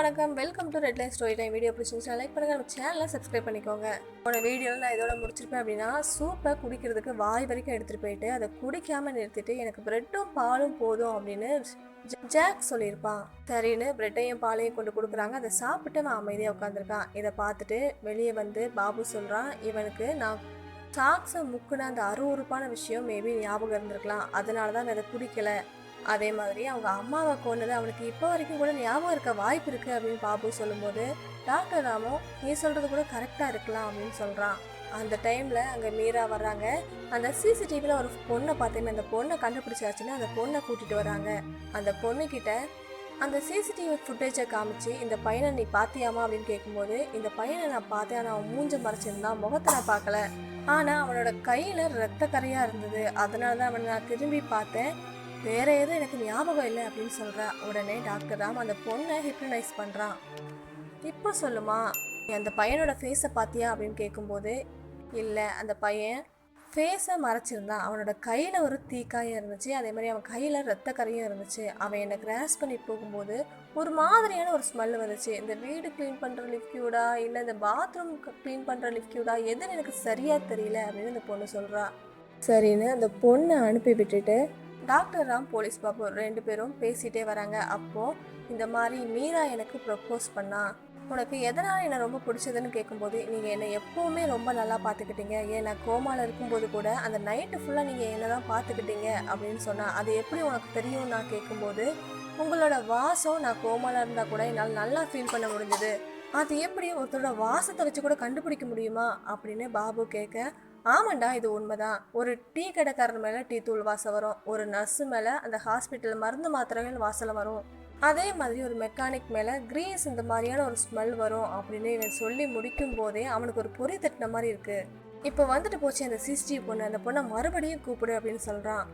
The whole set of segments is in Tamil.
வணக்கம். Welcome to red line story time video பிடிச்சிருந்துச்சா like பண்ணுங்கள் நம்ம சேனலை சப்ஸ்கிரைப் பண்ணிக்கோங்க. உன்னோட வீடியோவில் நான் இதோட முடிச்சிருப்பேன் அப்படின்னா சூப்பை குடிக்கிறதுக்கு வாய் வரைக்கும் எடுத்துகிட்டு போயிட்டு அதை குடிக்காமல் நிறுத்திட்டு எனக்கு ப்ரெட்டும் பாலும் போதும் அப்படின்னு ஜாக் சொல்லியிருப்பான். சரின்னு பிரெட்டையும் பாலையும் கொண்டு கொடுக்குறாங்க. அதை சாப்பிட்டு அவன் அமைதியாக உட்காந்துருக்கான் இதை பார்த்துட்டு வெளியே வந்து பாபு சொல்கிறான் இவனுக்கு நான் சாக்ஸை முக்குன அந்த அருவருப்பான விஷயம் மேபி ஞாபகம் இருந்திருக்கலாம். அதனால தான் நான் அதை குடிக்கலை. அதே மாதிரி அவங்க அம்மாவை கொண்டது அவனுக்கு இப்போ வரைக்கும் கூட ஞாபகம் இருக்க வாய்ப்பு இருக்குது அப்படின்னு பாபு சொல்லும்போது டாக்டர் ராமோ நீ சொல்கிறது கூட கரெக்டாக இருக்கலாம் அப்படின்னு சொல்கிறான் அந்த டைமில் அங்கே மீரா வர்றாங்க. அந்த சிசிடிவியில் ஒரு பொண்ணை பார்த்தேன்னு அந்த பொண்ணை கண்டுபிடிச்சாச்சுன்னா அந்த பொண்ணை கூட்டிகிட்டு வராங்க. அந்த பொண்ணுக்கிட்ட அந்த சிசிடிவி ஃபுட்டேஜை காமிச்சு இந்த பையனை நீ பார்த்தியாமா அப்படின்னு கேட்கும்போது இந்த பையனை நான் பார்த்தேன். ஆனால் அவன் மூஞ்ச மறைச்சிருந்தான். முகத்தை நான் பார்க்கல. ஆனால் அவனோட கையில் ரத்த கரையாக இருந்தது. அதனால தான் அவனை நான் திரும்பி பார்த்தேன். வேற எதுவும் எனக்கு ஞாபகம் இல்லை அப்படின்னு சொல்கிறா உடனே டாக்டர் ராம் அந்த பொண்ணை ஹிப்னடைஸ் பண்ணுறான் இப்போ சொல்லுமா அந்த பையனோட ஃபேஸை பார்த்தியா அப்படின்னு கேட்கும்போது இல்லை அந்த பையன் ஃபேஸை மறைச்சிருந்தான் அவனோட கையில் ஒரு தீக்காயம் இருந்துச்சு. அதே மாதிரி அவன் கையில் ரத்த கரையும் இருந்துச்சு. அவன் என்னை கிராஸ் பண்ணி போகும்போது ஒரு மாதிரியான ஒரு ஸ்மெல் வந்துச்சு. இந்த வீடு க்ளீன் பண்ணுற லிக்யூடா இல்லை இந்த பாத்ரூம் க்ளீன் பண்ணுற லிக்யூடா எதுன்னு எனக்கு சரியாக தெரியல அப்படின்னு அந்த பொண்ணு சொல்கிறா சரின்னு அந்த பொண்ணை அனுப்பி விட்டுட்டு டாக்டர் ராம் போலீஸ் பாபு ரெண்டு பேரும் பேசிட்டே வராங்க. அப்போது இந்த மாதிரி மீரா எனக்கு ப்ரப்போஸ் பண்ணா உனக்கு எதனால் என்னை ரொம்ப பிடிச்சதுன்னு கேட்கும்போது நீங்கள் என்னை எப்போவுமே ரொம்ப நல்லா பார்த்துக்கிட்டீங்க ஏன் நான் கோமாவில் இருக்கும்போது கூட அந்த நைட்டு ஃபுல்லாக நீங்கள் என்ன தான் பார்த்துக்கிட்டீங்க அப்படின்னு சொன்னால் அது எப்படி உனக்கு தெரியும் நான் கேட்கும்போது உங்களோட வாசம் நான் கோமாவில் இருந்தால் கூட என்னால் நல்லா ஃபீல் பண்ண முடிஞ்சது. அது எப்படி ஒருத்தரோட வாசத்தை வச்சு கூட கண்டுபிடிக்க முடியுமா? அப்படின்னு பாபு கேட்க ஆமாண்டா இது உண்மைதான். ஒரு டீ கடைக்காரர் மேலே டீ தூள் வாசம் வரும். ஒரு நர்ஸு மேலே அந்த ஹாஸ்பிட்டல் மருந்து மாத்திரைகள் வாசலை வரும். அதே மாதிரி ஒரு மெக்கானிக் மேலே கிரீஸ் இந்த மாதிரியான ஒரு ஸ்மெல் வரும் அப்படின்னு இவன் சொல்லி முடிக்கும் போதே அவனுக்கு ஒரு பொறி தட்டின மாதிரி இருக்கு. இப்போ வந்துட்டு போச்சு அந்த சிசிடிவி பொண்ணு. அந்த பொண்ணை மறுபடியும் கூப்பிடு அப்படின்னு சொல்கிறான்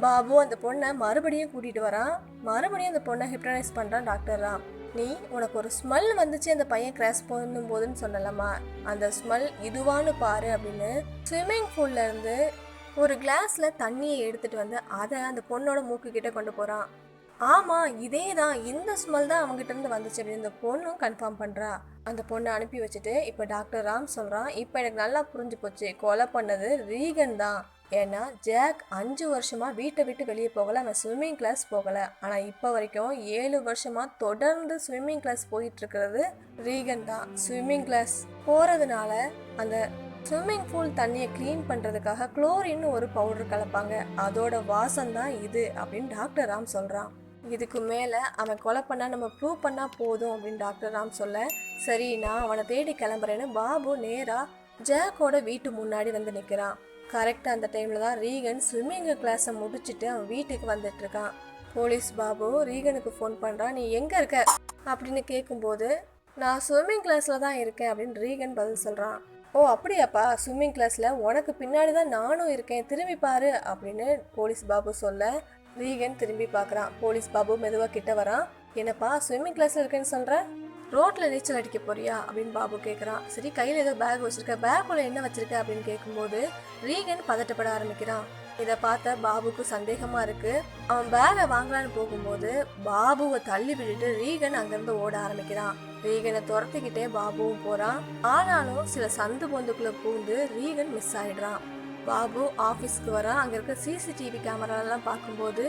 பாபு அந்த பொண்ணை மறுபடியும் கூட்டிட்டு வரான். மறுபடியும் அந்த பொண்ணை ஹிப்னடைஸ் பண்ணுறான் டாக்டர் ராம் நீ உனக்கு ஒரு ஸ்மெல் வந்துச்சு அந்த பையன் கிராஸ் பண்ணும் போதுன்னு சொன்னலம்மா அந்த ஸ்மெல் இதுவான்னு பாரு அப்படின்னு ஸ்விம்மிங் பூல்ல இருந்து ஒரு கிளாஸ்ல தண்ணியை எடுத்துட்டு வந்து அதை அந்த பொண்ணோட மூக்கு கிட்ட கொண்டு போறான். ஆமாம் இதே தான் இந்த ஸ்மெல் தான் அவங்ககிட்ட இருந்து வந்துச்சு அப்படின்னு இந்த பொண்ணும் கன்ஃபார்ம் பண்ணுறா அந்த பொண்ணை அனுப்பி வச்சுட்டு இப்போ டாக்டர் ராம் சொல்கிறான் இப்போ எனக்கு நல்லா புரிஞ்சு போச்சு. கொலை பண்ணது ரீகன் தான். ஏன்னா ஜாக் அஞ்சு வருஷமாக வீட்டை விட்டு வெளியே போகலை. அவன் ஸ்விம்மிங் கிளாஸ் போகலை. ஆனால் இப்போ வரைக்கும் ஏழு வருஷமாக தொடர்ந்து ஸ்விம்மிங் கிளாஸ் போயிட்டுருக்கிறது ரீகன் தான். ஸ்விம்மிங் கிளாஸ் போகிறதுனால அந்த ஸ்விம்மிங் பூல் தண்ணியை க்ளீன் பண்ணுறதுக்காக குளோரின்னு ஒரு பவுடர் கலப்பாங்க. அதோட வாசம் தான் இது அப்படின்னு டாக்டர் ராம் சொல்கிறான் இதுக்கு மேலே அவன் கொலை பண்ணா நம்ம ப்ரூவ் பண்ணால் போதும் அப்படின்னு டாக்டர் ராம் சொல்ல சரி நான் அவனை தேடி கிளம்புறேன்னு பாபு நேராக ஜாக்கோட வீட்டு முன்னாடி வந்து நிற்கிறான் கரெக்டாக அந்த டைமில் தான் ரீகன் ஸ்விம்மிங் கிளாஸை முடிச்சுட்டு அவன் வீட்டுக்கு வந்துட்டுருக்கான் போலீஸ் பாபு ரீகனுக்கு ஃபோன் பண்ணுறான் நீ எங்கே இருக்க? அப்படின்னு கேட்கும்போது நான் ஸ்விம்மிங் கிளாஸில் தான் இருக்கேன் அப்படின்னு ரீகன் பதில் சொல்கிறான் ஓ அப்படியாப்பா ஸ்விம்மிங் கிளாஸில் உனக்கு பின்னாடி தான் நானும் இருக்கேன். திரும்பி பாரு அப்படின்னு போலீஸ் பாபு சொல்ல ரீகன் திரும்பி பார்க்குறான். போலீஸ் பாபு மெதுவாக கிட்ட வரான். என்னப்பா ஸ்விம்மிங் கிளாஸில் இருக்கேன்னு சொல்கிற ரோட்டில் நீச்சல் அடிக்க போறியா? அப்படின்னு பாபு கேட்குறான் சரி கையில் ஏதோ பேக் வச்சிருக்க. பேக்குள்ள என்ன வச்சிருக்க? அப்படின்னு கேட்கும்போது ரீகன் பதட்டப்பட ஆரம்பிக்கிறான். இதை பார்த்த பாபுக்கு சந்தேகமாக இருக்குது அவன் பேகை வாங்கலான்னு போகும்போது பாபுவை தள்ளி விட்டுட்டு ரீகன் அங்கேருந்து ஓட ஆரம்பிக்கிறான். ரீகனை துரத்திக்கிட்டே பாபுவும் போகிறான் ஆனாலும் சில சந்து பொந்துக்குள்ளே பூந்து ரீகன் மிஸ் ஆயிடுறான். பாபு ஆஃபீஸ்க்கு வர அங்க இருக்க சிசிடிவி கேமராலாம் பார்க்கும்போது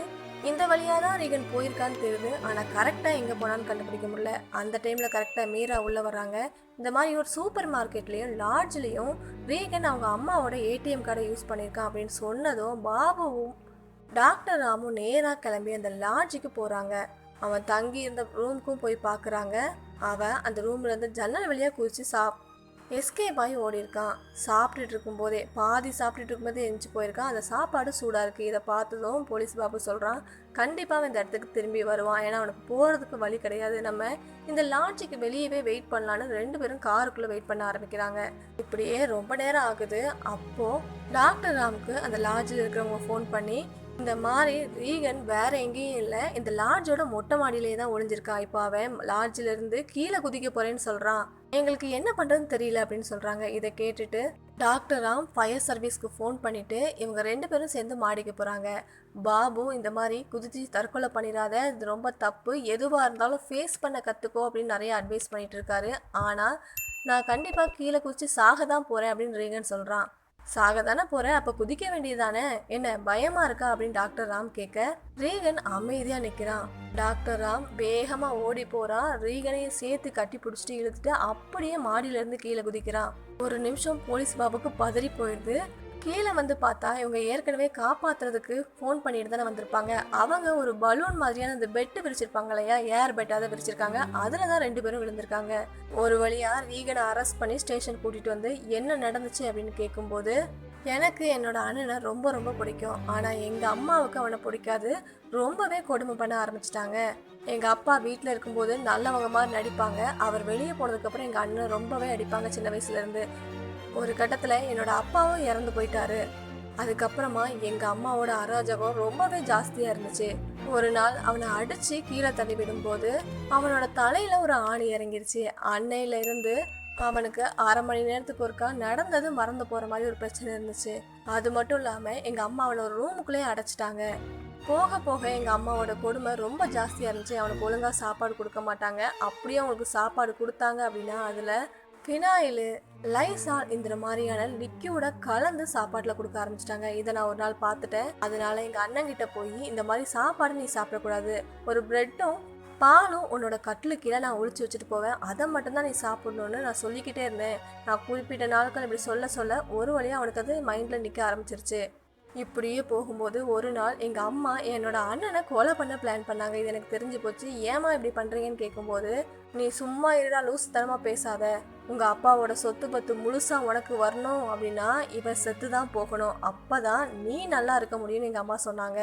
இந்த வழியாக தான் ரீகன் போயிருக்கான்னு தெரியுது. ஆனால் கரெக்டாக எங்கே போனான்னு கண்டுபிடிக்க முடியல. அந்த டைமில் கரெக்டாக மீரா உள்ளே வராங்க இந்த மாதிரி ஒரு சூப்பர் மார்க்கெட்லேயும் லாட்ஜ்லேயும் ரீகன் அவங்க அம்மாவோட ஏடிஎம் கார்டை யூஸ் பண்ணியிருக்கான் அப்படின்னு சொன்னதும் பாபுவும் டாக்டர் ராமும் நேராக கிளம்பி அந்த லாட்ஜுக்கு போகிறாங்க அவன் தங்கி இருந்த ரூமுக்கும் போய் பார்க்குறாங்க அவன் அந்த ரூம்லேருந்து ஜன்னல் வழியாக குதித்து சாப் எஸ்கேப் ஆகி ஓடி இருக்கான் சாப்பிட்டுட்டு இருக்கும்போதே பாதி சாப்பிட்டுட்டு இருக்கும்போதே எரிஞ்சு போயிருக்கான். அந்த சாப்பாடு சூடாக இருக்குது இதை பார்த்ததும் போலீஸ் பாபு சொல்கிறான் கண்டிப்பாக அவன் இந்த இடத்துக்கு திரும்பி வருவான். ஏன்னா அவனுக்கு போகிறதுக்கு வழி கிடையாது. நம்ம இந்த லாட்ஜுக்கு வெளியவே வெயிட் பண்ணலான்னு ரெண்டு பேரும் காருக்குள்ளே வெயிட் பண்ண ஆரம்பிக்கிறாங்க. இப்படியே ரொம்ப நேரம் ஆகுது. அப்போது டாக்டர் ராமுக்கு அந்த லாட்ஜில் இருக்கிறவங்க ஃபோன் பண்ணி இந்த மாதிரி ரீகன் வேற எங்கேயும் இல்லை. இந்த லாட்ஜோட மொட்டை மாடியிலே தான் ஒளிஞ்சிருக்கா இப்போ அவன் லாட்ஜிலேருந்து கீழே குதிக்க போறேன்னு சொல்கிறான் எங்களுக்கு என்ன பண்ணுறதுன்னு தெரியல அப்படின்னு சொல்கிறாங்க இதை கேட்டுட்டு டாக்டராம் ஃபயர் சர்வீஸ்க்கு ஃபோன் பண்ணிட்டு இவங்க ரெண்டு பேரும் சேர்ந்து மாடிக்க போகிறாங்க பாபு இந்த மாதிரி குதிச்சு தற்கொலை பண்ணிடாத இது ரொம்ப தப்பு எதுவாக இருந்தாலும் ஃபேஸ் பண்ண கற்றுக்கோ அப்படின்னு நிறைய அட்வைஸ் பண்ணிட்டு இருக்காரு. ஆனால் நான் கண்டிப்பாக கீழே குதிச்சு சாக தான் போகிறேன் அப்படின்னு ரீகன் சொல்கிறான் சாக தானே போகிறேன் அப்போ குதிக்க வேண்டியதானே என்ன பயமா இருக்கா அப்படின்னு டாக்டர் ராம் கேட்க ரீகன் அமைதியாக நிற்கிறான் டாக்டர் ராம் வேகமாக ஓடி போகிறான் ரீகனையும் சேர்த்து கட்டி பிடிச்சிட்டு இழுத்துட்டு அப்படியே மாடியிலேருந்து கீழே குதிக்கிறான். ஒரு நிமிஷம் போலீஸ் பாபுக்கு பதறி போயிடுது கீழே வந்து பார்த்தா இவங்க ஏற்கனவே காப்பாற்றுறதுக்கு ஃபோன் பண்ணிட்டு தானே வந்திருப்பாங்க. அவங்க ஒரு பலூன் மாதிரியான இந்த பெட்டு விரிச்சிருப்பாங்க இல்லையா? ஏர் பெட்டாக விரிச்சிருக்காங்க. அதில் தான் ரெண்டு பேரும் விழுந்திருக்காங்க. ஒரு வழியாக ரீகனை அரெஸ்ட் பண்ணி ஸ்டேஷன் கூட்டிகிட்டு வந்து என்ன நடந்துச்சு? அப்படின்னு கேட்கும்போது எனக்கு என்னோட அண்ணனை ரொம்ப ரொம்ப பிடிக்கும். ஆனால் எங்கள் அம்மாவுக்கு அவனை பிடிக்காது. ரொம்பவே கொடுமை பண்ண ஆரம்பிச்சிட்டாங்க. எங்கள் அப்பா வீட்டில் இருக்கும்போது நல்லவங்க மாதிரி நடிப்பாங்க. அவர் வெளியே போனதுக்கப்புறம் எங்கள் அண்ணன் ரொம்பவே அடிப்பாங்க சின்ன வயசுலேருந்து ஒரு கட்டத்தில் என்னோட அப்பாவும் இறந்து போயிட்டாரு. அதுக்கப்புறமா எங்கள் அம்மாவோட அராஜகம் ரொம்பவே ஜாஸ்தியாக இருந்துச்சு. ஒரு நாள் அவனை அடித்து கீழே தள்ளி விடும்போது அவனோட தலையில் ஒரு ஆணி இறங்கிருச்சு. அன்னையில இருந்து அவனுக்கு அரை மணி நேரத்துக்கு ஒருக்கா நடந்தது மறந்து போகிற மாதிரி ஒரு பிரச்சனை இருந்துச்சு. அது மட்டும் இல்லாமல் எங்கள் அம்மா அவனை ஒரு ரூமுக்குள்ளேயே அடைச்சிட்டாங்க. போக போக எங்கள் அம்மாவோட கொடுமை ரொம்ப ஜாஸ்தியாக இருந்துச்சு. அவனுக்கு ஒழுங்காக சாப்பாடு கொடுக்க மாட்டாங்க. அப்படியே அவனுக்கு சாப்பாடு கொடுத்தாங்க அப்படின்னா அதில் ஃபினாயிலு லைசால் இந்த மாதிரியான லிக்யூட கலந்து சாப்பாட்டில் கொடுக்க ஆரம்பிச்சிட்டாங்க. இதை நான் ஒரு நாள் பார்த்துட்டேன். அதனால எங்கள் அண்ணங்கிட்ட போய் இந்த மாதிரி சாப்பாடு நீ சாப்பிடக்கூடாது. ஒரு பிரெட்டும் பாலும் உன்னோட கட்டிலு கீழே நான் ஒழிச்சு வச்சுட்டு போவேன். அதை மட்டும்தான் நீ சாப்பிடணும்னு நான் சொல்லிக்கிட்டே இருந்தேன். நான் குறிப்பிட்ட நாட்கள் இப்படி சொல்ல சொல்ல ஒரு வழியாக அவனுக்கு அது மைண்டில் நிற்க ஆரம்பிச்சிருச்சு. இப்படியே போகும்போது ஒரு நாள் எங்கள் அம்மா என்னோட அண்ணனை கொலை பண்ண பிளான் பண்ணாங்க. இது எனக்கு தெரிஞ்சு போச்சு. ஏமா இப்படி பண்ணுறீங்கன்னு கேட்கும்போது நீ சும்மா இருடா லூஸ் தரமாக பேசாத. உங்கள் அப்பாவோட சொத்து பத்து முழுசாக உனக்கு வரணும் அப்படின்னா இவன் செத்து தான் போகணும். அப்போ தான் நீ நல்லா இருக்க முடியும்னு எங்கள் அம்மா சொன்னாங்க.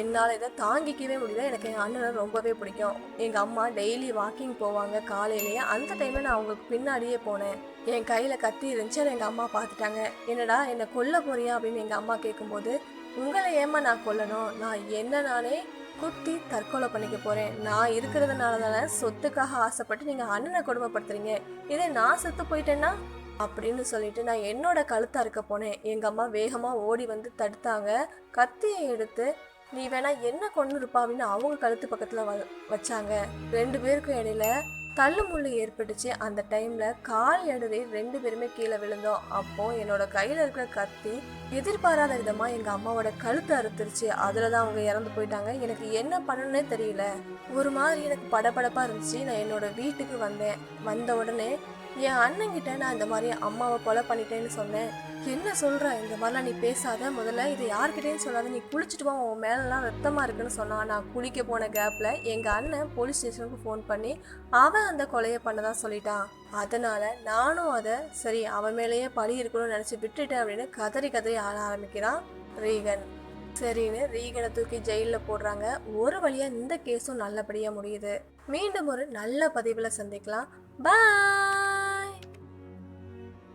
என்னால் இதை தாங்கிக்கவே முடியல. எனக்கு எங்கள் அண்ணனை ரொம்பவே பிடிக்கும். எங்கள் அம்மா டெய்லி வாக்கிங் போவாங்க. காலையிலேயே அந்த டைமில் நான் அவங்களுக்கு பின்னாடியே போனேன். என் கையில் கத்தி இருந்துச்சு. அதை எங்கள் அம்மா பார்த்துட்டாங்க. என்னடா என்னை கொல்ல போறியா அப்படின்னு எங்கள் அம்மா கேட்கும்போது உங்களை ஏமா நான் கொல்லணும்? நான் என்ன நானே குத்தி தற்கொலை பண்ணிக்க போகிறேன் நான் இருக்கிறதுனால தானே சொத்துக்காக ஆசைப்பட்டு நீங்கள் அண்ணனை கொடுமைப்படுத்துறீங்க. இதே நான் செத்து போயிட்டேன்னா? அப்படின்னு சொல்லிட்டு நான் என்னோட கழுத்தா இருக்க போனேன். எங்கள் அம்மா வேகமாக ஓடி வந்து தடுத்தாங்க. கத்தியை எடுத்து நீ வேணா என்ன கொண்டு இருப்பா அப்படின்னு அவங்க கழுத்து பக்கத்தில் வ வச்சாங்க. ரெண்டு பேருக்கும் இடையில தள்ளுமுள்ளு ஏற்பட்டுச்சு. அந்த டைம்ல கால் இடறி ரெண்டு பேருமே கீழே விழுந்தோம். அப்போ என்னோட கையில இருக்கிற கத்தி எதிர்பாராத விதமா எங்க அம்மாவோட கழுத்து அறுத்துருச்சு. அதில் தான் அவங்க இறந்து போயிட்டாங்க. எனக்கு என்ன பண்ணணும்னே தெரியல. ஒரு மாதிரி எனக்கு படபடப்பா இருந்துச்சு. நான் என்னோட வீட்டுக்கு வந்தேன். வந்த உடனே என் அண்ணங்கிட்ட நான் இந்த மாதிரி அம்மாவை கொலை பண்ணிட்டேன்னு சொன்னேன். என்ன சொல்ற? இந்த மாதிரிலாம் நீ பேசாத. முதல்ல இதை யார்கிட்டயும் சொல்லாத. நீ குளிச்சுட்டு வா. உன் மேலெல்லாம் ரத்தமா இருக்குன்னு சொன்னான் நான் குளிக்க போன கேப்ல எங்க அண்ணன் போலீஸ் ஸ்டேஷனுக்கு ஃபோன் பண்ணி அவன் அந்த கொலையை பண்ணதான் சொல்லிட்டான். அதனால நானும் அதை சரி அவன் மேலேயே பழி இருக்கணும்னு நினச்சி விட்டுட்டேன் அப்படின்னு கதறி கதறி ஆள ஆரம்பிக்கிறான் ரீகன். சரின்னு ரீகனை தூக்கி ஜெயிலில் போடுறாங்க. ஒரு வழியாக இந்த கேஸும் நல்லபடியாக முடியுது. மீண்டும் ஒரு நல்ல பதிவில் சந்திக்கலாம். பாய்